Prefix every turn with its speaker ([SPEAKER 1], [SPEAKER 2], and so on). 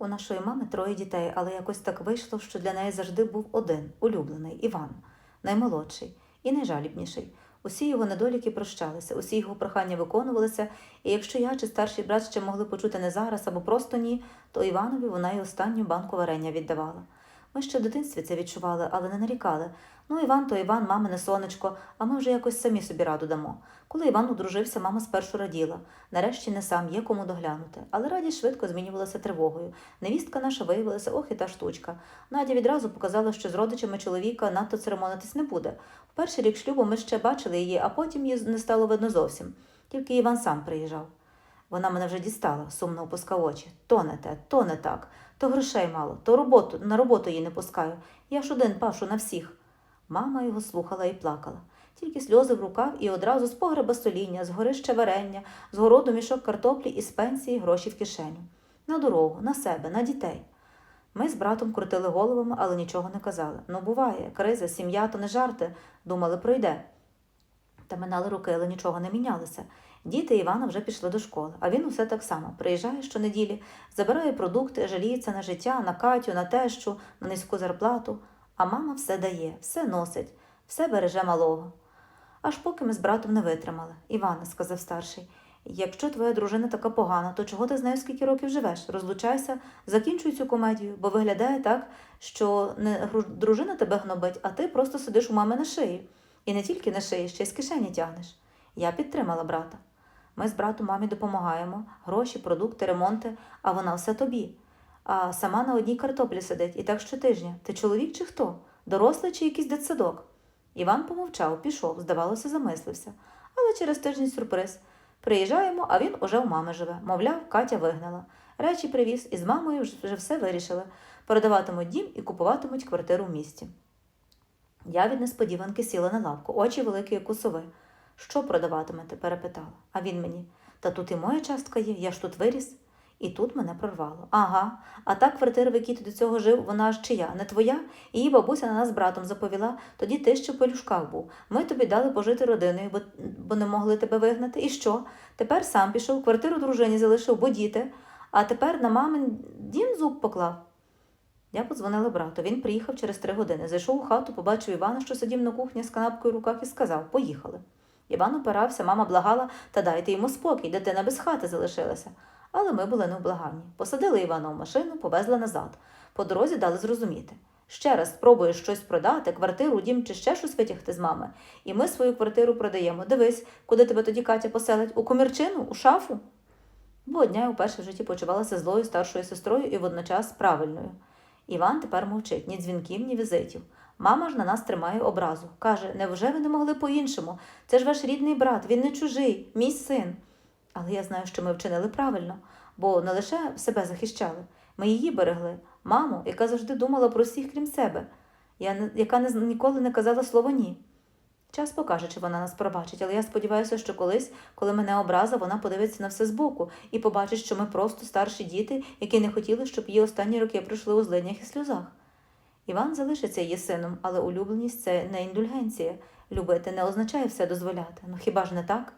[SPEAKER 1] У нашої мами троє дітей, але якось так вийшло, що для неї завжди був один улюблений Іван, наймолодший і найжалібніший. Усі його недоліки прощалися, усі його прохання виконувалися, і якщо я чи старший брат ще могли почути не зараз або просто ні, то Іванові вона й останню банку варення віддавала. Ми ще в дитинстві це відчували, але не нарікали. Ну, Іван то Іван, мамине сонечко, а ми вже якось самі собі раду дамо. Коли Іван одружився, мама спершу раділа. Нарешті не сам є кому доглянути. Але радість швидко змінювалася тривогою. Невістка наша виявилася ох і та штучка. Надя відразу показала, що з родичами чоловіка надто церемонитись не буде. В перший рік шлюбу ми ще бачили її, а потім її не стало видно зовсім. Тільки Іван сам приїжджав. Вона мене вже дістала, сумно опускав очі. То не те, то не так, то грошей мало, то роботу, на роботу її не пускаю. Я ж один пашу на всіх. Мама його слухала і плакала. Тільки сльози в рукав і одразу з погреба соління, з горища варення, з городу мішок картоплі і з пенсії гроші в кишеню. На дорогу, на себе, на дітей. Ми з братом крутили головами, але нічого не казали. Ну, буває, криза, сім'я то не жарти, думали, пройде. Та минали роки, але нічого не мінялося. Діти Івана вже пішли до школи, а він усе так само. Приїжджає щонеділі, забирає продукти, жаліється на життя, на Катю, на тещу, на низьку зарплату. А мама все дає, все носить, все береже малого. Аж поки ми з братом не витримали. Іване, сказав старший, якщо твоя дружина така погана, то чого ти з нею скільки років живеш? Розлучайся, закінчуй цю комедію, бо виглядає так, що не дружина тебе гнобить, а ти просто сидиш у мами на шиї. І не тільки на шиї, ще й з кишені тягнеш. Я підтримала брата. Ми з братом мамі допомагаємо, гроші, продукти, ремонти, а вона все тобі. А сама на одній картоплі сидить, і так щотижня. Ти чоловік чи хто? Дорослий чи якийсь дитсадок? Іван помовчав, пішов, здавалося, замислився. Але через тиждень сюрприз. Приїжджаємо, а він уже у мами живе. Мовляв, Катя вигнала. Речі привіз, і з мамою вже все вирішили. Продаватимуть дім і купуватимуть квартиру в місті. Я від несподіванки сіла на лавку, очі великі, як у сови. Що продаватимете? перепитала. А він мені. Та тут і моя частка є, я ж тут виріс. І тут мене прорвало. Ага, а та квартира, в якій ти до цього жив, вона ж чия, не твоя? Її бабуся на нас братом заповіла, тоді ти ще в пелюшках був. Ми тобі дали пожити родиною, бо, бо не могли тебе вигнати. І що? Тепер сам пішов, квартиру дружині залишив, бо діти, а тепер на мамин дім зуб поклав. Я подзвонила брату. Він приїхав через три години. Зайшов у хату, побачив Івана, що сидів на кухні з канапкою в руках, і сказав Поїхали. Іван опирався, мама благала, та дайте йому спокій, дитина без хати залишилася. Але ми були невблаганні. Посадили Івана в машину, повезли назад. По дорозі дали зрозуміти. Ще раз спробуєш щось продати, квартиру, дім чи ще щось витягти з мами. І ми свою квартиру продаємо. Дивись, куди тебе тоді Катя поселить? У комірчину, у шафу? Бо дня я вперше в житті почувалася злою старшою сестрою і водночас правильною. Іван тепер мовчить ні дзвінків, ні візитів. Мама ж на нас тримає образу. Каже, невже ви не могли по-іншому? Це ж ваш рідний брат, він не чужий, мій син. Але я знаю, що ми вчинили правильно, бо не лише себе захищали, ми її берегли, маму, яка завжди думала про всіх, крім себе, я яка не, ніколи не казала слово ні. Час покаже, чи вона нас пробачить, але я сподіваюся, що колись, коли мене образа, вона подивиться на все збоку і побачить, що ми просто старші діти, які не хотіли, щоб її останні роки пройшли у злиднях і сльозах. Іван залишиться її сином, але улюбленість це не індульгенція. Любити не означає все дозволяти. Ну хіба ж не так?